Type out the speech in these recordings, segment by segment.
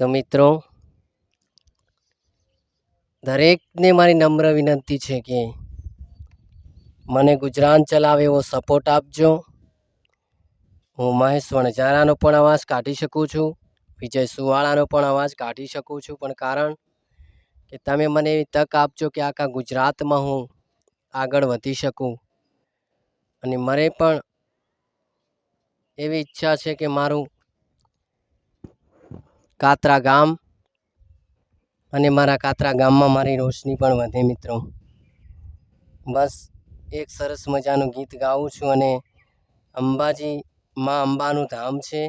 તો મિત્રો, દરેકને મારી નમ્ર વિનંતી છે કે મને ગુજરાન ચલાવે એવો સપોર્ટ આપજો. હું મહેશ વણઝારાનો પણ અવાજ કાઢી શકું છું, વિજય સુવાળાનો પણ અવાજ કાઢી શકું છું, પણ કારણ કે તમે મને એવી તક આપજો કે આખા ગુજરાતમાં હું આગળ વધી શકું. અને મને પણ એવી ઈચ્છા છે કે મારું કાતરા ગામ અને મારા કાતરા ગામમાં મારી રોશની પણ વધે મિત્રો. બસ એક સરસ મજાનું ગીત ગાઉં છું અને અંબાજી માં અંબાનું ધામ છે.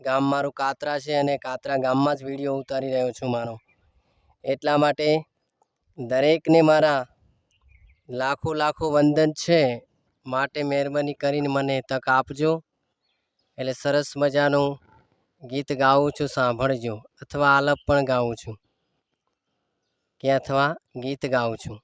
ગામ મારું કાતરા છે અને કાતરા ગામમાં જ વીડિયો ઉતારી રહ્યો છું મારો. એટલા માટે દરેકને મારા લાખો લાખો વંદન છે. માટે મહેરબાની કરીને મને તક આપજો. એટલે સરસ મજાનું ગીત ગાઉં છું, સાંભળજો અથવા આલપ પણ ગાઉં છું. કે અથવા ગીત ગાઉં છું.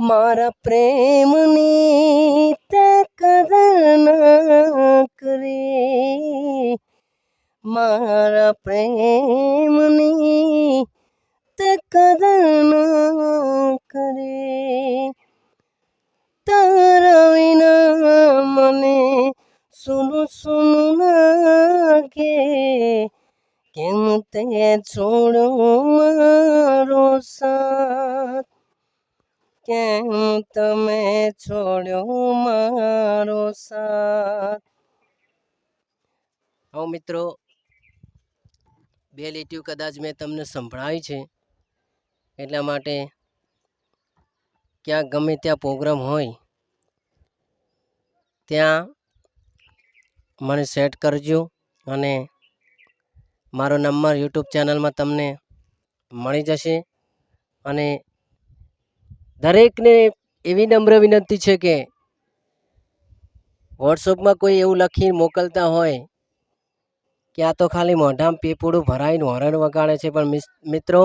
મારા પ્રેમની તે કદર ના કરે. મારા પ્રેમની સુનું સુનું લાગે કેમ તે છોડ્યો મારો સાથ કેમ તમે છોડ્યો મારો સાથ હો મિત્રો બે લીટીઓ કદાચ મેં તમને સંભળાવી છે એટલા માટે ક્યાંક ગમે ત્યાં પ્રોગ્રામ હોય ત્યાં મને સેટ કરજો અને મારો નંબર યુટ્યુબ ચેનલમાં તમને મળી જશે. અને દરેકને એવી નમ્ર વિનંતી છે કે વોટ્સઅપમાં કોઈ એવું લખી મોકલતા હોય કે આ તો ખાલી મોઢામાં પીપુડું ભરાઈને હોરણ વગાડે છે. પણ મિત્રો,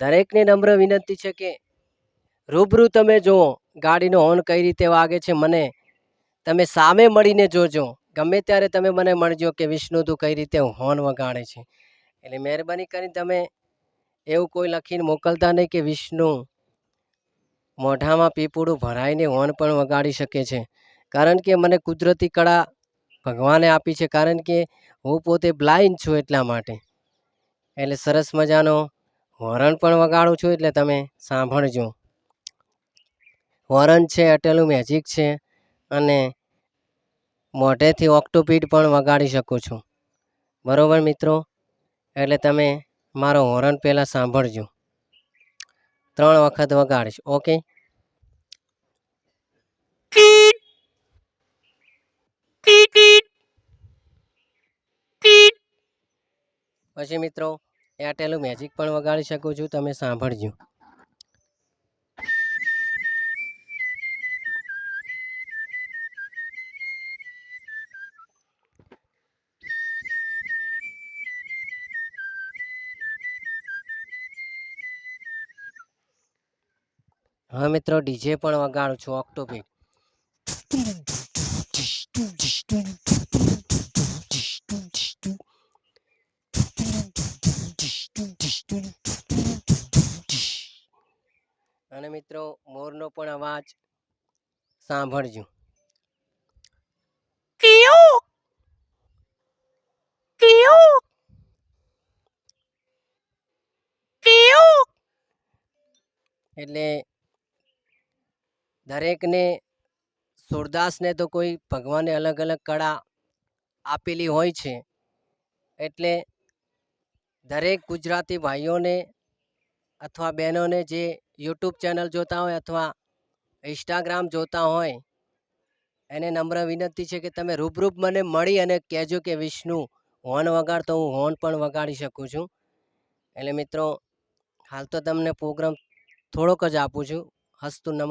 દરેકને નમ્ર વિનંતી છે કે રૂબરૂ તમે જુઓ, ગાડીનો હોર્ન કઈ રીતે વાગે છે, મને તમે સામે મળીને જોજો. ગમે ત્યારે તમે મને મળજો કે વિષ્ણુ તું કઈ રીતે હોર્ન વગાડે છે. એટલે મહેરબાની કરીને તમે એવું કોઈ લખીને મોકલતા નહીં કે વિષ્ણુ મોઢામાં પીપુડું ભરાઈને હોર્ન પણ વગાડી શકે છે. કારણ કે મને કુદરતી કળા ભગવાને આપી છે. કારણ કે હું પોતે બ્લાઇન્ડ છું એટલા માટે. એટલે સરસ મજાનો હોરન પણ વગાડું છું એટલે તમે સાંભળજો. હોરન છે, અટેલું મેજિક છે અને મોઢેથી ઓક્ટોપીડ પણ વગાડી શકું છું. બરાબર મિત્રો? એટલે તમે મારો હોરન પહેલાં સાંભળજો. ત્રણ વખત વગાડીશ, ઓકે? પછી મિત્રો એરટેલું મેજિક પણ વગાડી શકું છું, તમે સાંભળજો. હવે મિત્રો ડીજે પણ વગાડું છું ઓક્ટોપિક. અને મિત્રો મોરનો પણ અવાજ સાંભળજો. એટલે દરેકને સુરદાસને તો કોઈ ભગવાને અલગ અલગ કળા આપેલી હોય છે. એટલે દરેક ગુજરાતી ભાઈઓને અથવા બહેનોને જે યુટ્યુબ ચેનલ જોતા હોય અથવા ઇન્સ્ટાગ્રામ જોતા હોય, એને નમ્ર વિનંતી છે કે તમે રૂબરૂપ મને મળી અને કહેજો કે, વિષ્ણુ, હોર્ન વગાડતો હું હોર્ન પણ વગાડી શકું છું. એટલે મિત્રો, હાલ તો તમને પ્રોગ્રામ થોડોક જ આપું છું. હસ્તુ નમન